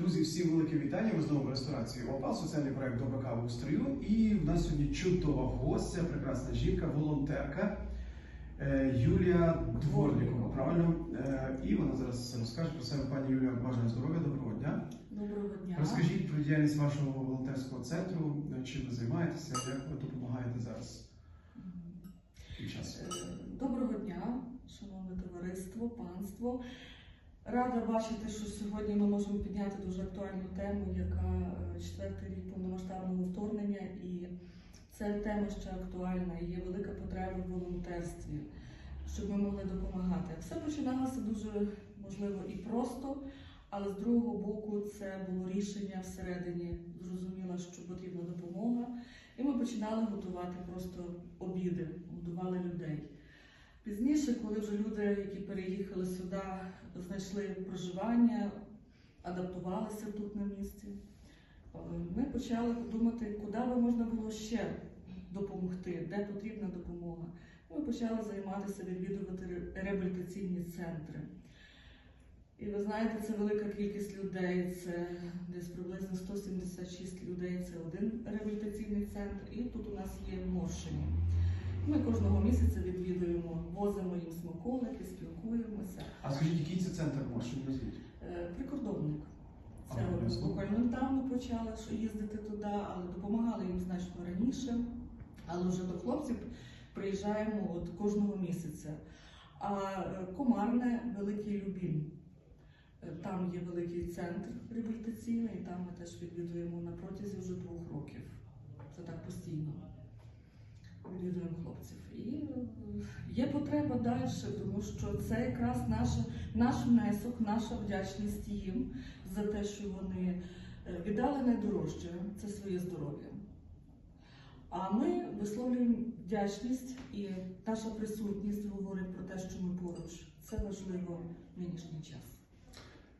Друзі, всі велике вітання. Ми знову в ресторації Опал, соціальний проект Добра кава у строю. І в нас сьогодні чудова гостя, прекрасна жінка, волонтерка е, Юлія Дворнікова. Правильно? Е, І вона зараз розкаже про себе. Пані Юлія, бажаю здоров'я, доброго дня. Доброго дня. Розкажіть про діяльність вашого волонтерського центру, чим ви займаєтеся, як ви допомагаєте зараз. Е, Доброго дня, шановне товариство, панство. Рада бачити, що сьогодні ми можемо підняти дуже актуальну тему, яка е, четвертий рік повномасштабного вторгнення, і ця тема ще актуальна. і Є велика потреба в волонтерстві, щоб ми могли допомагати. Все починалося дуже можливо і просто, але з другого боку це було рішення всередині. Зрозуміла, що потрібна допомога. І ми починали готувати просто обіди, годували людей. Пізніше, коли вже люди, які переїхали сюди, знайшли проживання, адаптувалися тут на місці, ми почали думати, куди би можна було ще допомогти, де потрібна допомога. Ми почали займатися, відвідувати реабілітаційні центри. І ви знаєте, це велика кількість людей, це десь приблизно 176 людей, це один реабілітаційний центр, і тут у нас є Моршині. Ми кожного місяця відвідуємо, возимо їм смаколики, спілкуємося. А скажіть, який це центр може назвіть? Е, Прикордонник. Це буквально недавно почали їздити туди, але допомагали їм значно раніше. Але вже до хлопців приїжджаємо от кожного місяця. А е, Комарне Великий Любін. Е, Там є великий центр реабілітаційний, там ми теж відвідуємо на протязі вже двох років. Це так постійно. Відвідуємо хлопців. І е, є потреба далі, тому що це якраз наш, наш внесок, наша вдячність їм за те, що вони е, віддали найдорожче це своє здоров'я. А ми висловлюємо вдячність і наша присутність говорить про те, що ми поруч. Це важливо в нинішній час.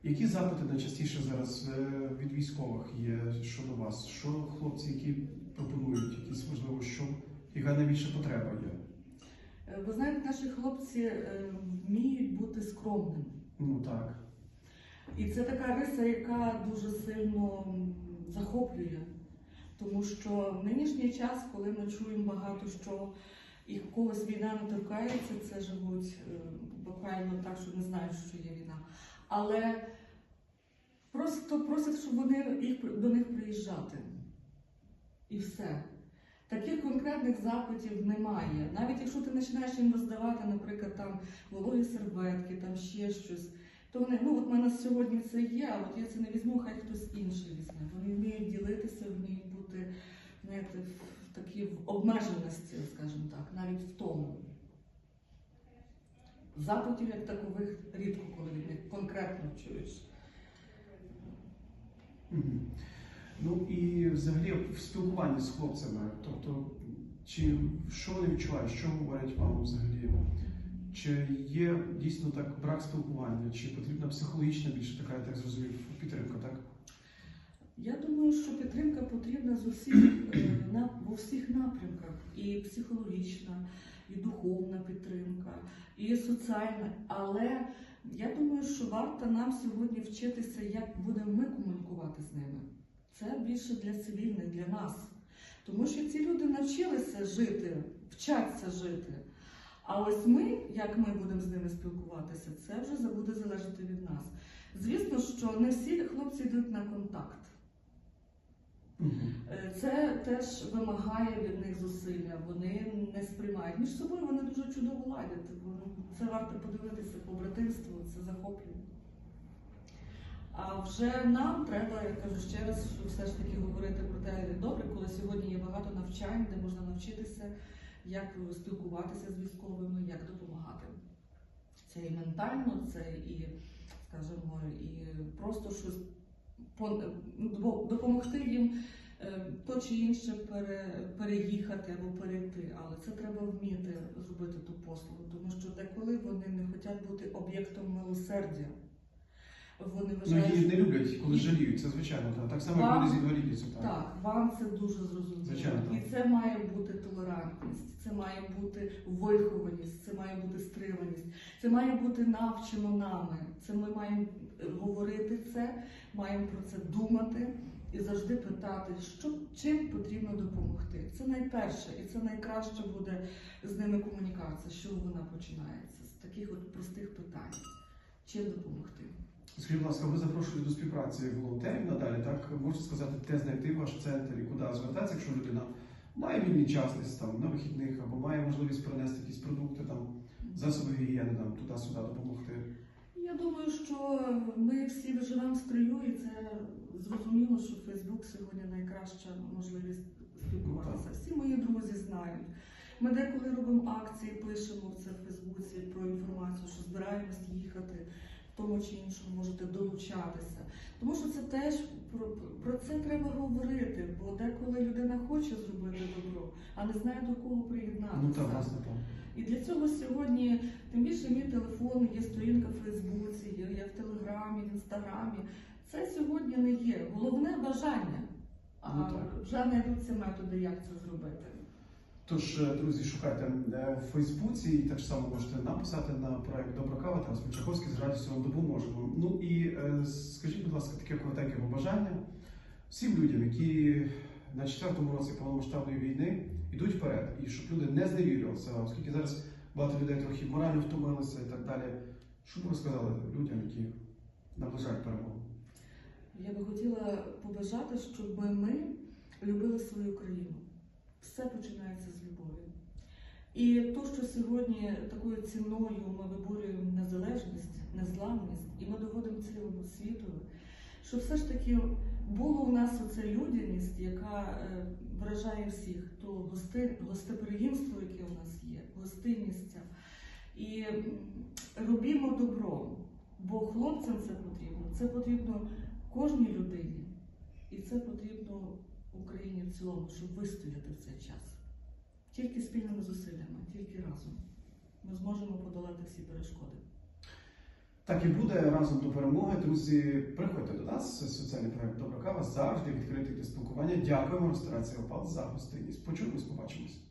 Які запити найчастіше зараз е, від військових є щодо вас? Що хлопці, які пропонують, якісь можливо, що яка найбільша потреба є? Е, Ви знаєте, наші хлопці е, вміють бути скромними. Ну так. І це така риса, яка дуже сильно захоплює. Тому що в нинішній час, коли ми чуємо багато що і когось війна не торкається, це живуть е, буквально так, що не знають, що є війна. Але просто просять, щоб вони їх до них приїжджати. І все. Таких конкретних запитів немає. Навіть якщо ти починаєш їм роздавати, наприклад, там вологі серветки, там ще щось, то вони, ну от в мене сьогодні це є, а от я це не візьму, хай хтось інший візьме. Вони вміють ділитися, вміють бути, знаєте, в такій обмеженості, скажімо так, навіть в тому. Запитів як такових рідко, коли конкретно чуєш. Ну і взагалі в спілкуванні з хлопцями, тобто, чи що вони відчувають, що говорять вам взагалі? Чи є дійсно так брак спілкування, чи потрібна психологічна більше така, я так зрозумів, підтримка, так? Я думаю, що підтримка потрібна з усіх е, на в усіх напрямках, і психологічна, і духовна підтримка, і соціальна. Але я думаю, що варто нам сьогодні вчитися, як будемо ми комунікувати з ними. Це більше для цивільних, для нас. Тому що ці люди навчилися жити, вчаться жити. А ось ми, як ми будемо з ними спілкуватися, це вже буде залежати від нас. Звісно, що не всі хлопці йдуть на контакт. Е, Це теж вимагає від них зусилля. Вони не сприймають між собою. Вони дуже чудово ладять. Це варто подивитися по братинству, це захоплює. А вже нам треба, я кажу ще раз, все ж таки говорити про те, добре, коли сьогодні є багато навчань, де можна навчитися, як спілкуватися з військовими, як допомагати. Це і ментально, це і, скажімо, і просто щось допомогти їм е, то чи інше пере, переїхати або перейти. Але це треба вміти зробити ту послугу, тому що деколи вони не хочуть бути об'єктом милосердя. Вони Ну, її не люблять, коли жаліють, це звичайно. Так, так само, як Вам- люди з інвалідністю. Так. Так, вам це дуже зрозуміло. Звичайно, так. І це має бути толерантність, це має бути вихованість, це має бути стриманість, це має бути навчено нами. Це ми маємо е, говорити це, маємо про це думати і завжди питати, що чим потрібно допомогти. Це найперше, і це найкраще буде з ними комунікація, що вона починається з таких от простих питань. Чим допомогти? Скажіть, будь ласка, ви запрошуєте до співпраці волонтерів надалі, так? Можете сказати, де знайти ваш центр і куди звертатися, якщо людина має вільний час десь там на вихідних або має можливість принести якісь продукти, там, засоби гігієни, там, туди-сюди допомогти. Я думаю, що ми всі живемо в строю, і це зрозуміло, що Фейсбук сьогодні найкраща можливість спілкуватися. Всі мої друзі знають. Ми деколи робимо акції, пишемо це в Фейсбуці про інформацію, що збираємось їхати тому чи іншому, можете долучатися. Тому що це теж про, про це треба говорити, бо деколи людина хоче зробити добро, а не знає до кого приєднатися. Ну так, власне, так. І для цього сьогодні, тим більше мій телефон, є сторінка в Фейсбуці, є, є в Телеграмі, в Інстаграмі. Це сьогодні не є. Головне бажання. А Ну, вже знайдуться методи, як це зробити. Тож, е, друзі, шукайте е, у Фейсбуці і так само можете написати на проект Добра кава та Смічаковський з радістю вам допоможемо. Ну і е, скажіть, будь ласка, таке коротеньке побажання всім людям, які на четвертому році повномасштабної війни йдуть вперед, і щоб люди не зневірювалися, оскільки зараз багато людей трохи морально втомилися і так далі. Що б ви сказали людям, які наближають перемогу? Я би хотіла побажати, щоб ми любили свою країну. Все починається з любові. І то, що сьогодні такою ціною ми виборюємо незалежність, незламність, і ми доводимо цілому світу, що все ж таки було у нас оця людяність, яка е, вражає всіх, то гости, гостеприємство, яке у нас є, гостинність. І робімо добро, бо хлопцям це потрібно. Це потрібно кожній людині. І це потрібно Україні в цілому, щоб вистояти в цей час. Тільки спільними зусиллями, тільки разом. Ми зможемо подолати всі перешкоди. Так і буде разом до перемоги. Друзі, приходьте до нас. Соціальний проект Добра кава завжди відкритий для спілкування. Дякуємо ресторація Опал за гостинність. Почуємось, побачимось.